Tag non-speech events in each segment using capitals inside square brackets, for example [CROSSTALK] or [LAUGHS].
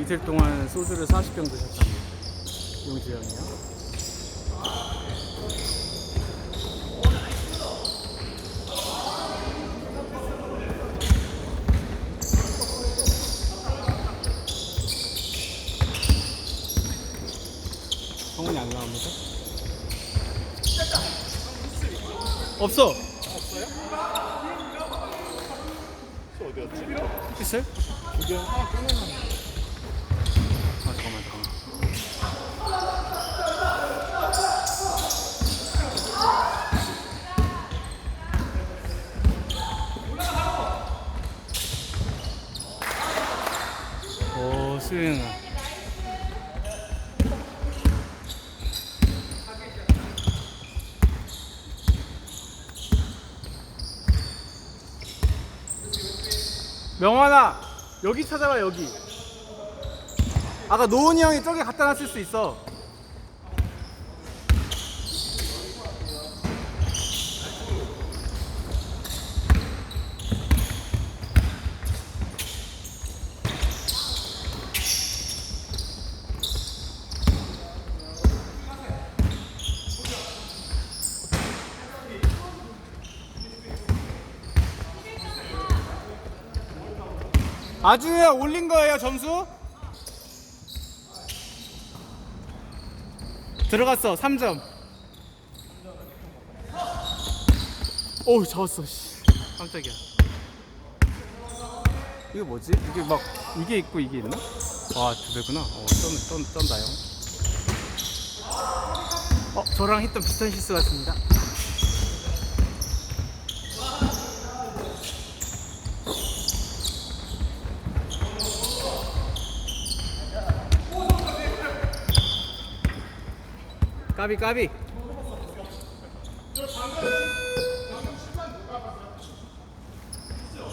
이틀 동안 소주를 40병 드셨다고 용주 형이요? 성훈이 안 나옵니다. 없어. 어디였지? 있어요? 아 명환아 여기 찾아봐 여기. 아까 노은이 형이 저기 갖다 놨을 수 있어. 아주야 올린 거예요 점수? 들어갔어 3점 오우 잡았어 씨 깜짝이야 이게 뭐지? 이게 막 이게 있고 이게 있나? 와두 배구나 어, 쩐, 쩐, 쩐다 형 어, 저랑 했던 비슷한 실수 같습니다 까비 까비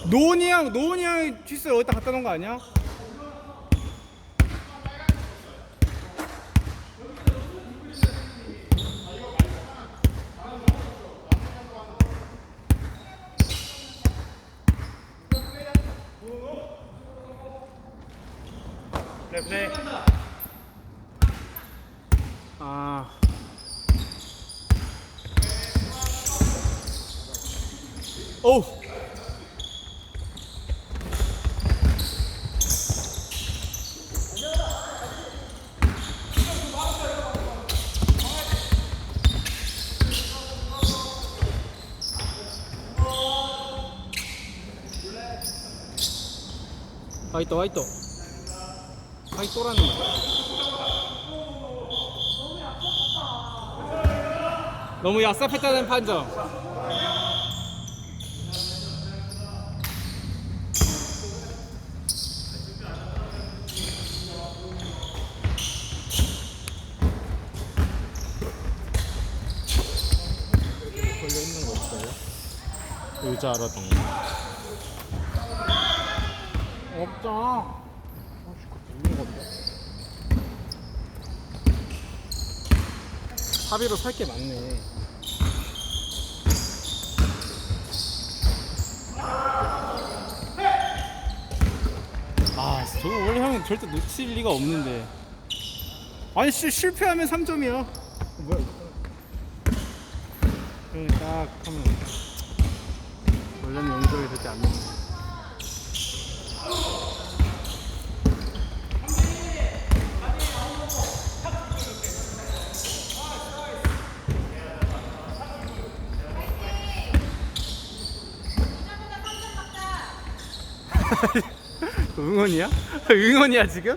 노은이 형 노은이 형이 퀴스 어디다 갖다 놓은 거 아니야? 플레이 어우. 화이트 화이트 화이트라는 너무 약삽했다는 판정. 없잖아 아씨, 그거 있는 건데. 사비로 살 게 많네. 아 저거 원래 형은 절대 놓칠 리가 없는데. 아니 실, 실패하면 3점이야. 뭐야? 딱 하면 원래는 영적이 절대 안 넣는 응원이야? [LAUGHS] 응원이야 지금?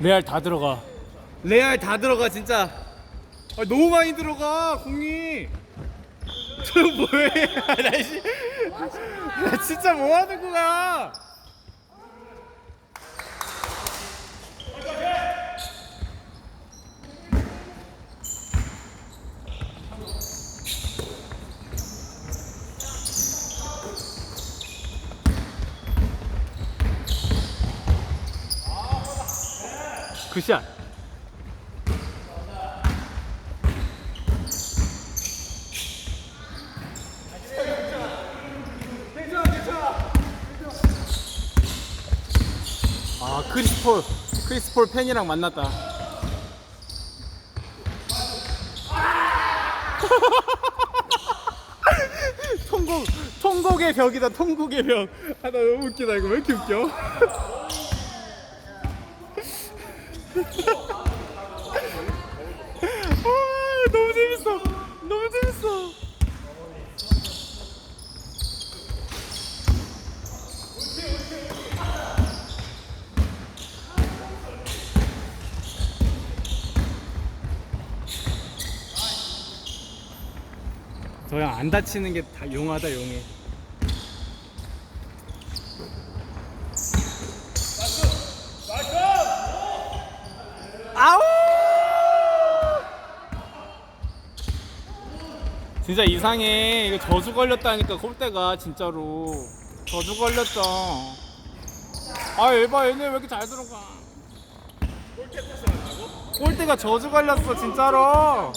레알 다 들어가. 레알 다 들어가 진짜. 아, 너무 많이 들어가 공이. [LAUGHS] 저 뭐해? [LAUGHS] 나, 씨, 나 진짜 뭐 하는 거야? 샷. 아 크리스폴 크리스폴 팬이랑 만났다. [LAUGHS] 통곡 통곡의 벽이다 통곡의 벽. 아나 너무 웃기다 이거 왜 이렇게 웃겨? [LAUGHS] 저 형 안 다치는 게 다 용하다 용해. 아우! 진짜 이상해. 이거 저주 걸렸다니까 골대가 진짜로 저주 걸렸죠. 아 에바 얘네 왜 이렇게 잘 들어가? 골대가 저주 걸렸어 진짜로.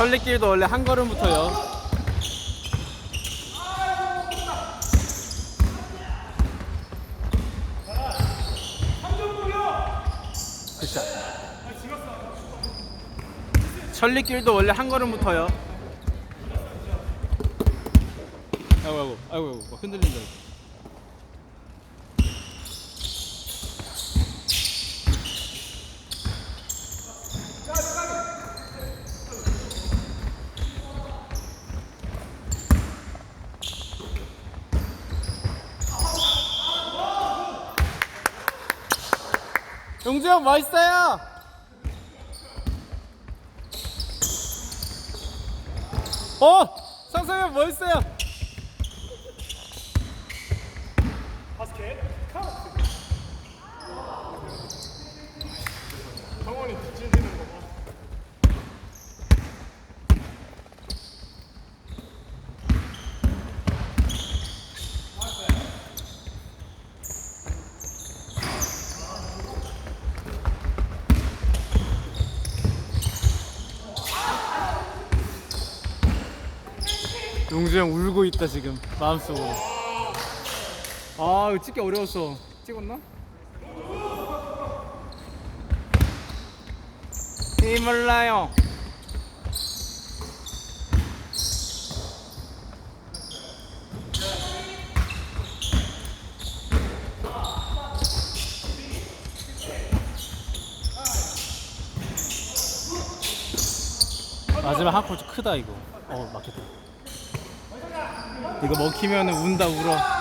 설리길도 원래 한 걸음부터요. 천리길도 원래 한 걸음부터요. 아이고 아이고 아이고 흔들린다. 용주 형 멋있어요. 어, 상상이 형 멋있어요. 성원이 용주 형 울고 있다 지금 마음속으로. 아 이거 찍기 어려웠어. 찍었나? 이 몰라요. 마지막 한골 크다 이거. 어 막혔다. 이거 먹히면 운다 울어.